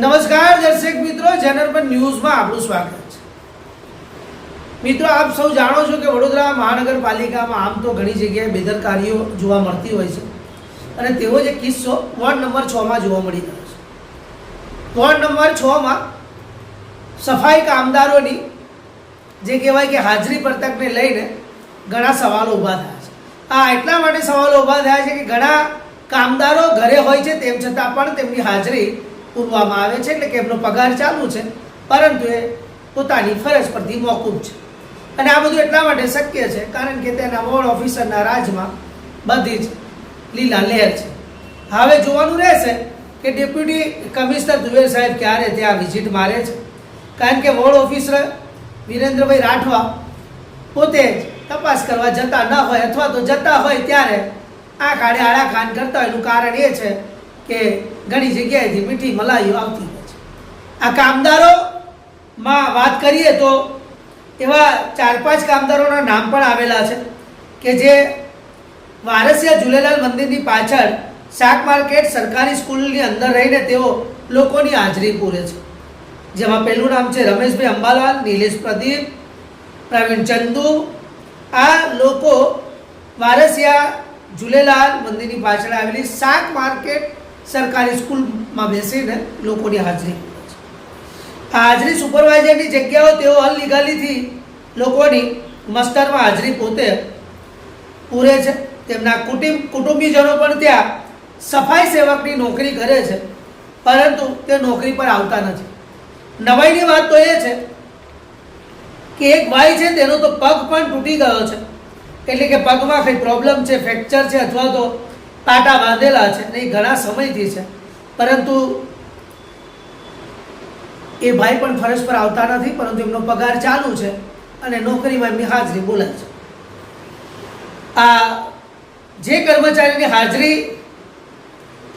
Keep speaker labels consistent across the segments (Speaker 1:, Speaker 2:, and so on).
Speaker 1: નમસ્કાર દર્શક મિત્રો, ચેનલ પર ન્યૂઝમાં આપનું સ્વાગત છે. મિત્રો, આપ સૌ જાણો છો કે વડોદરા મહાનગરપાલિકામાં આમ તો ઘણી જગ્યાએ બેદરકારીઓ જોવા મળતી હોય છે. અને તેવો જે કિસ્સો વોર્ડ નંબર છમાં જોવા મળી રહ્યો છે. વોર્ડ નંબર છમાં સફાઈ કામદારોની જે કહેવાય કે હાજરી પત્રકને લઈને ઘણા સવાલો ઊભા થયા છે. આ એટલા માટે સવાલો ઊભા થયા છે કે ઘણા કામદારો ઘરે હોય છે, તેમ છતાં પણ તેમની હાજરી પૂરવામાં આવે છે એટલે કે એમનો પગાર ચાલુ છે, પરંતુ એ પોતાની ફરજ પરથી મોકૂફ છે. અને આ બધું એટલા માટે શક્ય છે, કારણ કે તેના વોર્ડ ઓફિસરના રાજમાં બધી જ લીલા લહેર છે. હવે જોવાનું રહેશે કે ડેપ્યુટી કમિશનર દુબે સાહેબ ક્યારે ત્યાં વિઝિટ મારે છે. કારણ કે વોર્ડ ઓફિસર વિરેન્દ્રભાઈ રાઠવા પોતે જ તપાસ કરવા જતા ન હોય અથવા તો જતા હોય ત્યારે આ કાળે આળા ખાન કરતા હોય એનું કારણ એ છે કે ઘણી જગ્યાએથી મીઠી મલાઈઓ આવતી હોય છે. આ કામદારોમાં વાત કરીએ તો એવા ચાર પાંચ કામદારોના નામ પણ આવેલા છે કે જે વારસિયા ઝૂલેલાલ મંદિરની પાછળ શાક માર્કેટ સરકારી સ્કૂલની અંદર રહીને તેઓ લોકોની હાજરી પૂરે છે. જેમાં પહેલું નામ છે રમેશભાઈ અંબાલાલ, નિલેશ પ્રદીપ, પ્રવીણ ચંદુ. આ લોકો વારસિયા ઝૂલેલાલ મંદિરની પાછળ આવેલી શાક માર્કેટ સરકારી સ્કૂલમાં બેસીને લોકોની હાજરી. હાજરી સુપરવાઇઝરની જગ્યાઓ તેઓ અનલીગલીથી લોકોની મસ્તરમાં હાજરી પોતે પૂરે છે. તેમના કુટુંબ, કુટુંબીજનો પણ ત્યાં સફાઈ સેવકની નોકરી કરે છે. પરંતુ તે નોકરી પર આવતા નથી. નવાઈની વાત તો એ છે કે એક ભાઈ છે, તેનો તો પગ પણ તૂટી ગયો છે. એટલે કે પગમાં કંઈ પ્રોબ્લેમ છે, ફ્રેક્ચર છે અથવા તો પાટા બાંધેલા છે. ને એ ઘણા સમયથી છે. પરંતુ એ ભાઈ પણ ફરજ પર આવતા નથી, પરંતુ એમનો પગાર ચાલુ છે અને નોકરીમાં એમની હાજરી બોલાય છે. આ જે કર્મચારીની હાજરી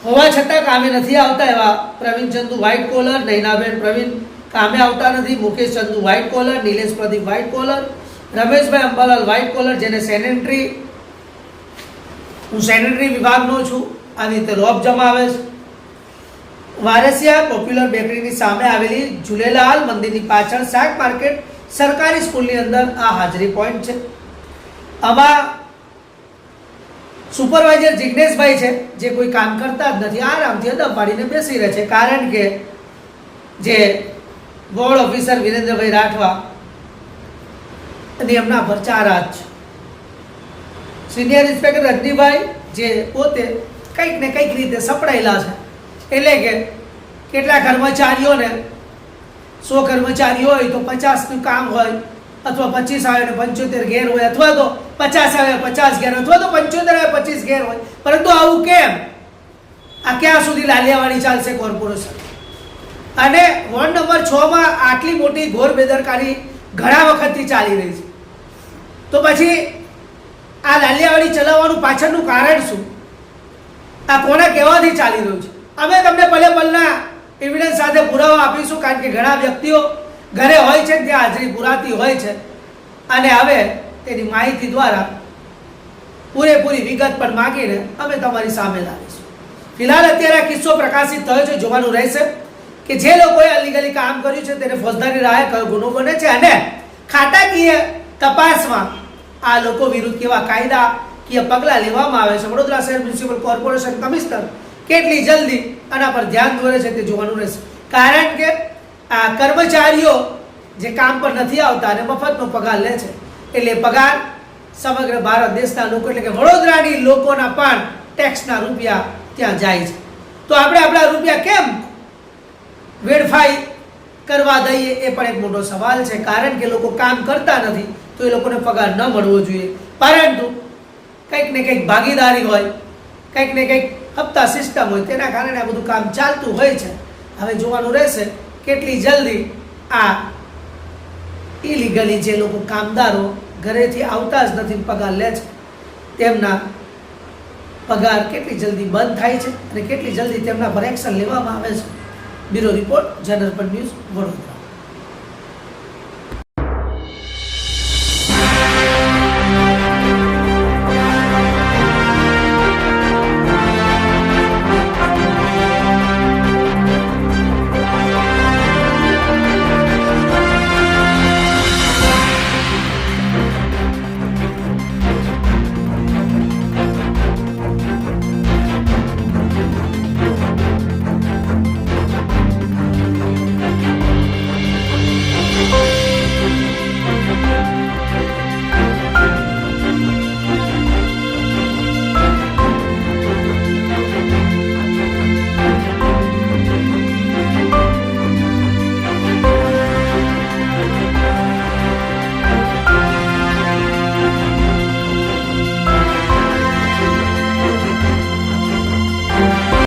Speaker 1: હોવા છતાં કામે નથી આવતા એવા પ્રવીણ ચંદુ વ્હાઇટ કોલર નૈનાબેન પ્રવીણ કામે આવતા નથી, Mukesh Chandu white collar Nilesh Pradip white collar Rameshbhai Ambalal white collar જેને સેનેટરી હું સેનેટરી વિભાગનો છું. આ રીતે રોપ જમાવે છે. વારસિયા પોપ્યુલર બેકરીની સામે આવેલી ઝુલેલાલ મંદિરની પાછળ શાક માર્કેટ સરકારી સ્કૂલની અંદર આ હાજરી પોઈન્ટ છે. આમાં સુપરવાઇઝર જિજ્ઞેશભાઈ છે, જે કોઈ કામ કરતા જ નથી. આરામથી અદબ પાડીને બેસી રહે છે. કારણ કે જે બોર્ડ ઓફિસર વિરેન્દ્રભાઈ રાઠવા અને એમના પર ચાર હાથ છે. સિનિયર ઇન્સ્પેક્ટર રજનીભાઈ જે પોતે કંઈક ને કંઈક રીતે સપડાયેલા છે. એટલે કે કેટલા કર્મચારીઓને, સો કર્મચારીઓ હોય તો પચાસનું કામ હોય, અથવા પચીસ આવે ને પંચોતેર ઘેર હોય, અથવા તો પચાસ આવે પચાસ ઘેર, અથવા તો પંચોતેર આવે પચીસ ઘેર હોય. પરંતુ આવું કેમ? આ ક્યાં સુધી લાલિયાવાડી ચાલશે કોર્પોરેશન? અને વોર્ડ નંબર છ માં આટલી મોટી ઘોર બેદરકારી ઘણા વખતથી ચાલી રહી છે. તો પછી આ લાલિયાવાડી ચલાવવાનું પાછળનું કારણ શું? આ કોના કહેવાથી ચાલી રહ્યું છે? અમે તમને પલે પલના એવિડન્સ સાથે પુરાવા આપીશું, કારણ કે ઘણા વ્યક્તિઓ ઘરે હોય છે, ત્યાં હાજરી પુરાતી હોય છે. અને હવે તેની માહિતી દ્વારા પૂરેપૂરી વિગત પણ માગીને અમે તમારી સામે લાવીશું. ફિલહાલ અત્યારે આ કિસ્સો પ્રકાશિત થયો છે, જોવાનું રહેશે કે જે લોકોએ અલીગલી કામ કર્યું છે, તેને ફોજદારી રાહે કયો ગુનો બને છે અને ખાતાકીય તપાસમાં આ લોકો વિરુદ્ધ કેવા કાયદાકીય પગલાં લેવામાં આવે છે? વડોદરા શહેર મ્યુનિસિપલ કોર્પોરેશન કમિશનર કેટલી જલ્દી આના પર ધ્યાન દોરે છે તે જોવાનું રહેશે. કારણ કે આ કર્મચારીઓ જે કામ પર નથી આવતા અને મફતનો પગાર લે છે, એટલે પગાર સમગ્ર ભારત દેશના લોકો, એટલે કે વડોદરાની લોકોના પણ ટેક્સના રૂપિયા ત્યાં જાય છે. તો આપણે આપણા રૂપિયા કેમ વેડફાઈ કરવા દઈએ એ પણ એક મોટો સવાલ છે. કારણ કે લોકો કામ કરતા નથી તો એ લોકોને પગાર ન મળવો જોઈએ. પરંતુ કંઈક ને કંઈક ભાગીદારી હોય, કંઈક ને કંઈક હપ્તા સિસ્ટમ હોય, તેના કારણે આ બધું કામ ચાલતું હોય છે. હવે જોવાનું રહેશે કેટલી જલ્દી આ ઇલીગલી જે લોકો કામદારો ઘરેથી આવતા જ નથી પગાર લે છે, તેમના પગાર કેટલી જલ્દી બંધ થાય છે અને કેટલી જલ્દી તેમના પર એક્શન લેવામાં આવે છે. Bureau report, general news Vadodara.